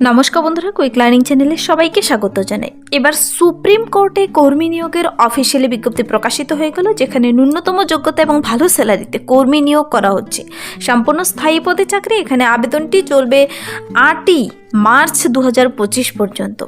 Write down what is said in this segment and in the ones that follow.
নমস্কার বন্ধুরা quick learning চ্যানেলে সবাইকে স্বাগত জানাই। এবার সুপ্রিম কোর্টে কর্মী নিয়োগের অফিসিয়ালি বিজ্ঞপ্তি প্রকাশিত হয়ে গেল, যেখানে ন্যূনতম যোগ্যতা এবং ভালো স্যালারিতে কর্মী নিয়োগ করা হচ্ছে। সম্পূর্ণ স্থায়ী পদে চাকরি, এখানে আবেদনটি চলবে আটই মার্চ দু হাজার পঁচিশ পর্যন্ত।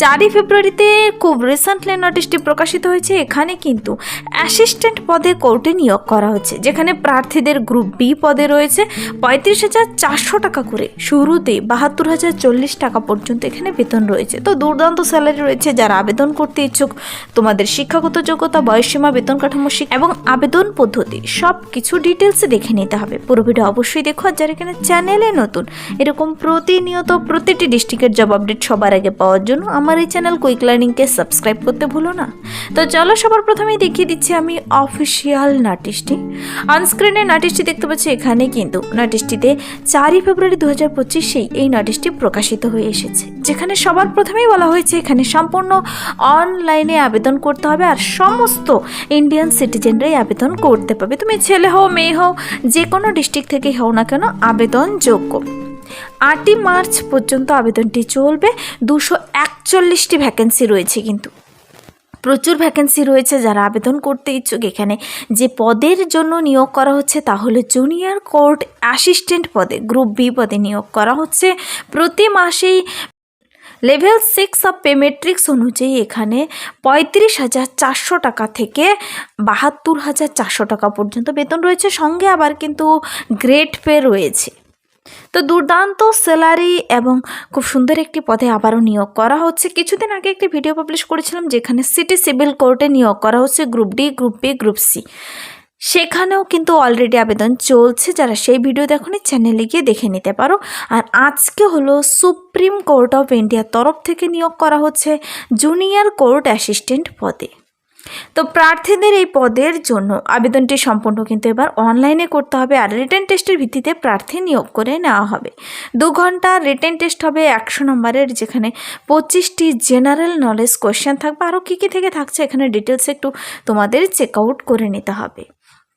চারই ফেব্রুয়ারিতে খুব রিসেন্টলি নোটিশটি প্রকাশিত হয়েছে। এখানে কিন্তু অ্যাসিস্ট্যান্ট পদে কোর্টে নিয়োগ করা হচ্ছে, যেখানে প্রার্থীদের গ্রুপ বি পদে রয়েছে। পঁয়ত্রিশ হাজার চারশো টাকা করে শুরুতে বাহাত্তর হাজার চল্লিশ টাকা পর্যন্ত এখানে বেতন রয়েছে। তো দুর্দান্ত স্যালারি রয়েছে, যারা আবেদন করতে ইচ্ছুক, তোমাদের শিক্ষাগত যোগ্যতা, বয়সসীমা, বেতন কাঠামো এবং আবেদন পদ্ধতি সব কিছু ডিটেলসে দেখে নিতে হবে। পুরো ভিডিও অবশ্যই দেখো, আর যারা এখানে চ্যানেলে নতুন, এরকম প্রতিনিয়ত প্রতিটি ডিস্ট্রিক্টের জব আপডেট সবার আগে পাওয়ার জন্য আমার এই চ্যানেল কুইক লার্নিংকে সাবস্ক্রাইব করতে ভুলো না। তো চলো সবার প্রথমেই দেখিয়ে দিচ্ছি আমি অফিসিয়াল নাটিশটি অনস্ক্রিনে নাটিশটি দেখতে পাচ্ছি এখানে কিন্তু নাটিশটিতে চারই ফেব্রুয়ারি দু হাজার পঁচিশেই এই নাটিশটি প্রকাশিত হয়ে এসেছে। যেখানে সবার প্রথমেই বলা হয়েছে এখানে সম্পূর্ণ অনলাইনে আবেদন করতে হবে আর সমস্ত ইন্ডিয়ান সিটিজেনরাই আবেদন করতে পারবে। তুমি ছেলে হও, মেয়ে হও যে কোনো ডিস্ট্রিক্ট থেকেই হও না কেন, আবেদনযোগ্য। আটই মার্চ পর্যন্ত আবেদনটি চলবে। দুশো একচল্লিশটি ভ্যাকেন্সি রয়েছে কিন্তু। প্রচুর ভ্যাকেন্সি রয়েছে যারা আবেদন করতে ইচ্ছুক। এখানে যে পদের জন্য নিয়োগ করা হচ্ছে তা হলো জুনিয়র কোর্ট অ্যাসিস্ট্যান্ট পদে গ্রুপ বি পদে নিয়োগ করা হচ্ছে। প্রতি মাসেই লেভেল সিক্স অফ পেমেট্রিক্স অনুযায়ী এখানে পঁয়ত্রিশ হাজার চারশো টাকা থেকে বাহাত্তর হাজার চারশো টাকা পর্যন্ত বেতন রয়েছে। সঙ্গে আবার কিন্তু গ্রেড পে রয়েছে। তো দুর্দান্ত স্যালারি এবং খুব সুন্দর একটি পদে আবারও নিয়োগ করা হচ্ছে। কিছুদিন আগে একটি ভিডিও পাবলিশ করেছিলাম যেখানে সিটি সিভিল কোর্টে নিয়োগ করা হচ্ছে group D group B group C সেখানেও কিন্তু অলরেডি আবেদন চলছে। যারা সেই ভিডিও দেখনি চ্যানেলে গিয়ে দেখে নিতে পারো। আর আজকে হলো সুপ্রিম কোর্ট অফ ইন্ডিয়ার তরফ থেকে নিয়োগ করা হচ্ছে জুনিয়র কোর্ট অ্যাসিস্ট্যান্ট পদে। তো প্রার্থীদের এই পদের জন্য আবেদনটি সম্পূর্ণ কিন্তু এবার অনলাইনে করতে হবে আর রিটেন টেস্টের ভিত্তিতে প্রার্থী নিয়োগ করে নেওয়া হবে। দু ঘণ্টা রিটেন টেস্ট হবে একশো নম্বরের, যেখানে পঁচিশটি জেনারেল নলেজ কোয়েশ্চেন থাকবে। আরও কী কী থেকে থাকছে এখানে ডিটেলস একটু তোমাদের চেক আউট করে নিতে হবে।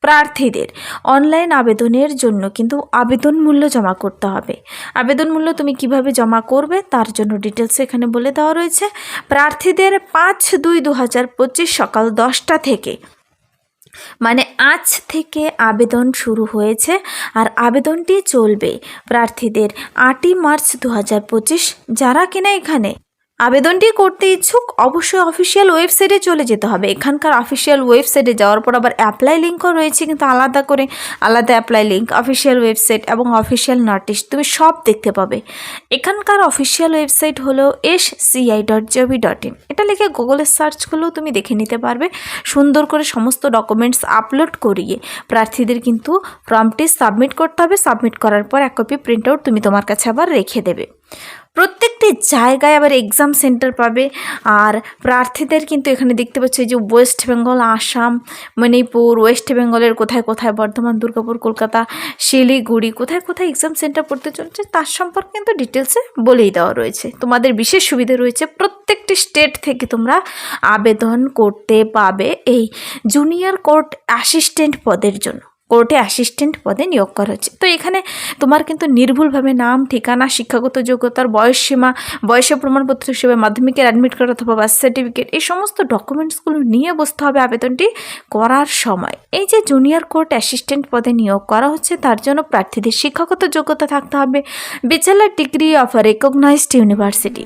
প্রার্থীদের। অনলাইন আবেদনের জন্য কিন্তু আবেদন মূল্য জমা করতে হবে। আবেদন মূল্য তুমি কীভাবে জমা করবে তার জন্য ডিটেলস এখানে বলে দেওয়া রয়েছে। প্রার্থীদের পাঁচ দুই দু হাজার পঁচিশ সকাল দশটা থেকে। মানে আজ থেকে আবেদন শুরু হয়েছে আর আবেদনটি চলবে। প্রার্থীদের আটই মার্চ দু হাজার পঁচিশ। যারা কিনা এখানে আবেদনটি করতে ইচ্ছুক অবশ্যই অফিসিয়াল ওয়েবসাইটে চলে যেতে হবে। এখানকার অফিসিয়াল ওয়েবসাইটে যাওয়ার পর আবার অ্যাপ্লাই লিঙ্কও রয়েছে, কিন্তু আলাদা করে আলাদা অ্যাপ্লাই লিঙ্ক অফিসিয়াল ওয়েবসাইট এবং অফিসিয়াল নোটিশ তুমি সব দেখতে পাবে। এখানকার অফিসিয়াল ওয়েবসাইট হলো S CI dot gov dot in. এটা লিখে গুগলে সার্চ করলেও তুমি দেখে নিতে পারবে। সুন্দর করে সমস্ত ডকুমেন্টস আপলোড করিয়ে প্রার্থীদের কিন্তু ফর্মটি সাবমিট করতে হবে। সাবমিট করার পর এক কপি প্রিন্ট আউট তুমি তোমার কাছে আবার রেখে দেবে। প্রত্যেকটি জায়গায় আবার এক্সাম সেন্টার পাবে। আর প্রার্থীদের কিন্তু এখানে দেখতে পাচ্ছি যে ওয়েস্ট বেঙ্গল আসাম মণিপুর ওয়েস্ট বেঙ্গলের কোথায় কোথায়, বর্ধমান, দুর্গাপুর, কলকাতা, শিলিগুড়ি, কোথায় কোথায় এক্সাম সেন্টার পড়তে চলছে তার সম্পর্কে কিন্তু ডিটেলসে বলেই দেওয়া রয়েছে। তোমাদের বিশেষ সুবিধা রয়েছে প্রত্যেকটি স্টেট থেকে তোমরা আবেদন করতে পাবে এই জুনিয়র কোর্ট অ্যাসিস্ট্যান্ট পদের জন্য। কোর্টে অ্যাসিস্ট্যান্ট পদে নিয়োগ করা হচ্ছে। তো এখানে তোমার কিন্তু নির্ভুলভাবে নাম, ঠিকানা, শিক্ষাগত যোগ্যতার বয়স সীমা বয়সের প্রমাণপত্র হিসেবে মাধ্যমিকের অ্যাডমিট কার্ড অথবা বার্থ সার্টিফিকেট এই সমস্ত ডকুমেন্টসগুলো নিয়ে বসতে হবে আবেদনটি করার সময়। এই যে জুনিয়র কোর্ট অ্যাসিস্ট্যান্ট পদে নিয়োগ করা হচ্ছে, তার জন্য প্রার্থীদের শিক্ষাগত যোগ্যতা থাকতে হবে। Bachelor degree of recognised university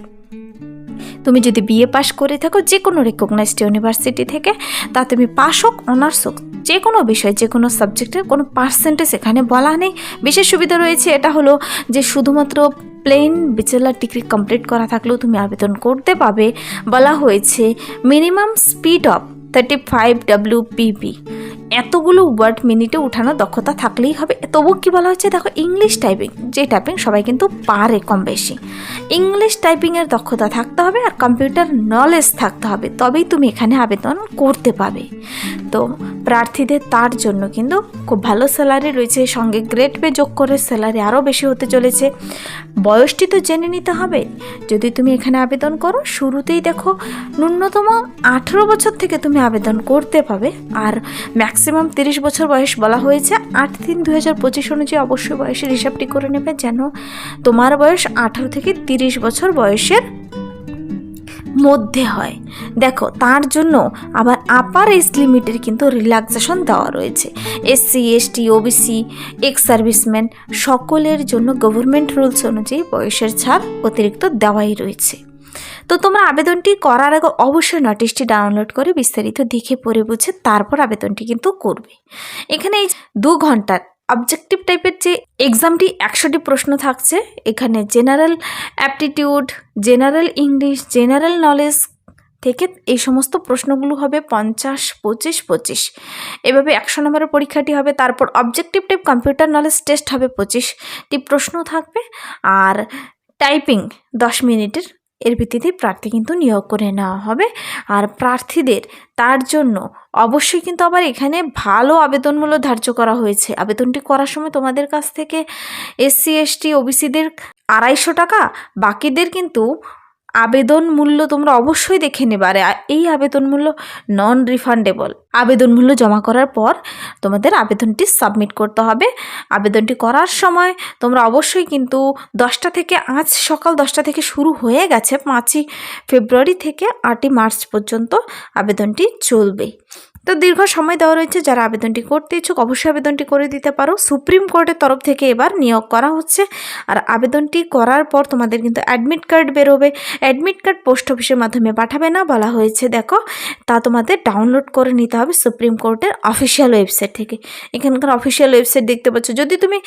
তুমি যদি বিএ পাশ করে থাকো যে কোনো রেকগনাইজড ইউনিভার্সিটি থেকে, তা তুমি পাস হোক অনার্স হোক যে কোনো বিষয় যে কোনো সাবজেক্টের কোনো পার্সেন্টেজ এখানে বলা নেই। বিশেষ সুবিধা রয়েছে, এটা হলো যে শুধুমাত্র প্লেন ব্যাচেলার ডিগ্রি কমপ্লিট করা থাকলেও তুমি আবেদন করতে পাবে বলা হয়েছে minimum speed of thirty five W PM এতগুলো ওয়ার্ড মিনিটে উঠানোর দক্ষতা থাকলেই হবে। তবু কি বলা হচ্ছে দেখো ইংলিশ টাইপিং যে টাইপিং সবাই কিন্তু পারে কম বেশি। ইংলিশ টাইপিংয়ের দক্ষতা থাকতে হবে আর কম্পিউটার নলেজ থাকতে হবে। তবেই তুমি এখানে আবেদন করতে পাবে। তো প্রার্থীদের তার জন্য কিন্তু খুব ভালো স্যালারি রয়েছে। সঙ্গে গ্রেড পে যোগ করে স্যালারি আরও বেশি হতে চলেছে। বয়সটি তো জেনে নিতে হবে। যদি তুমি এখানে আবেদন করো, শুরুতেই দেখো, ন্যূনতম আঠেরো বছর থেকে তুমি আবেদন করতে পাবে। আর ম্যাক্সিমাম তিরিশ বছর বয়স বলা হয়েছে। আট তিন দু হাজার পঁচিশ অনুযায়ী অবশ্যই বয়সের হিসাবটি করে নেবে যেন তোমার বয়স আঠারো থেকে তিরিশ বছর বয়সের মধ্যে হয়। দেখো, তার জন্য আবার আপার এজ লিমিটের কিন্তু রিল্যাক্সেশন দেওয়া রয়েছে। SC ST OBC ex serviceman সকলের জন্য গভর্নমেন্ট রুলস অনুযায়ী বয়সের ছাড় অতিরিক্ত দেওয়াই রয়েছে। তো তোমরা আবেদনটি করার আগে অবশ্যই নোটিশটি ডাউনলোড করে বিস্তারিত দেখে পড়ে বুঝে তারপর আবেদনটি কিন্তু করবে। এখানে এই দু ঘণ্টার অবজেক্টিভ টাইপের যে এক্সামটি একশোটি প্রশ্ন থাকছে, এখানে general aptitude general English general knowledge থেকে এই সমস্ত প্রশ্নগুলো হবে পঞ্চাশ, পঁচিশ পঁচিশ। এভাবে একশো নম্বরের পরীক্ষাটি হবে, তারপর objective type computer knowledge test হবে পঁচিশটি প্রশ্ন থাকবে, আর টাইপিং দশ মিনিটের এর ভিত্তিতে প্রার্থী কিন্তু নিয়োগ করে নেওয়া হবে। আর প্রার্থীদের তার জন্য অবশ্যই কিন্তু আবার এখানে ভালো আবেদনমূলক ধার্য করা হয়েছে। আবেদনটি করার সময় তোমাদের কাছ থেকে এসসি, এসটি, ওবিসিদের আড়াইশো টাকা, বাকিদের কিন্তু আবেদন মূল্য তোমরা অবশ্যই দেখে নেবে। আর এই আবেদন মূল্য নন রিফান্ডেবল আবেদন মূল্য জমা করার পর তোমাদের আবেদনটি সাবমিট করতে হবে। আবেদনটি করার সময় তোমরা অবশ্যই কিন্তু দশটা থেকে আজ সকাল দশটা থেকে শুরু হয়ে গেছে, পাঁচই ফেব্রুয়ারি থেকে আটই মার্চ পর্যন্ত আবেদনটি চলবে। তো দীর্ঘ সময় দেওয়া রয়েছে যারা আবেদনটি করতে ইচ্ছুক, অবশ্যই আবেদনটি করে দিতে পারো। সুপ্রিম কোর্টের তরফ থেকে এবার নিয়োগ করা হচ্ছে। আর আবেদনটি করার পর তোমাদের কিন্তু অ্যাডমিট কার্ড বেরোবে। অ্যাডমিট কার্ড পোস্ট অফিসের মাধ্যমে পাঠাবে না, বলা হয়েছে, দেখো, তা তোমাদের ডাউনলোড করে নিতে হবে সুপ্রিম কোর্টের অফিসিয়াল ওয়েবসাইট থেকে। এখানকার অফিসিয়াল ওয়েবসাইট দেখতে পাচ্ছ। যদি তুমি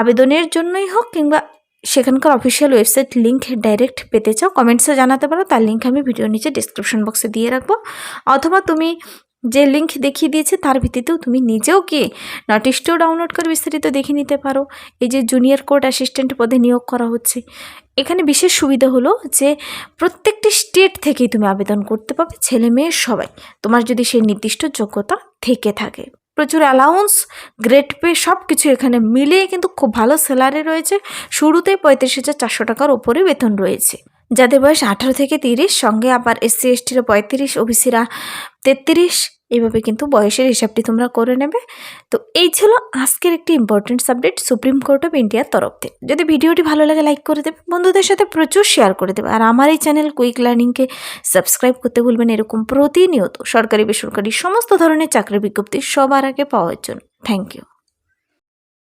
আবেদনের জন্যই হোক কিংবা সেখানকার অফিসিয়াল ওয়েবসাইট লিঙ্ক ডাইরেক্ট পেতে চাও, কমেন্টসে জানাতে পারো। তার লিঙ্ক আমি ভিডিও নিচে ডিসক্রিপশন বক্সে দিয়ে রাখব। অথবা তুমি যে লিঙ্ক দেখিয়ে দিয়েছে তার ভিত্তিতেও তুমি নিজেও গিয়ে নোটিশটিও ডাউনলোড করে বিস্তারিত দেখে নিতে পারো। এই যে জুনিয়র কোর্ট অ্যাসিস্ট্যান্ট পদে নিয়োগ করা হচ্ছে। এখানে বিশেষ সুবিধা হলো যে প্রত্যেকটি স্টেট থেকেই তুমি আবেদন করতে পারবে ছেলে মেয়ে সবাই। তোমার যদি সেই নির্দিষ্ট যোগ্যতা থেকে থাকে। প্রচুর অ্যালাউন্স গ্রেড পে সব কিছু এখানে মিলিয়ে কিন্তু খুব ভালো স্যালারি রয়েছে। শুরুতেই পঁয়ত্রিশ হাজার চারশো টাকার ওপরে বেতন রয়েছে। যাদের বয়স আঠারো থেকে তিরিশ, সঙ্গে আবার এসসি এসটিরা পঁয়ত্রিশ ওবিসিরা তেত্রিশ এইভাবে কিন্তু বয়সের হিসাবটি তোমরা করে নেবে। তো এই ছিল আজকের একটি important subject Supreme Court of ইন্ডিয়ার তরফ থেকে। যদি ভিডিওটি ভালো লাগে লাইক করে দেবে, বন্ধুদের সাথে প্রচুর শেয়ার করে দেবে। আর আমার এই চ্যানেল কুইক লার্নিংকে সাবস্ক্রাইব করতে ভুলবেন এরকম প্রতিনিয়ত সরকারি বেসরকারি সমস্ত ধরনের চাকরির বিজ্ঞপ্তি সবার আগে পাওয়ার জন্য। Thank you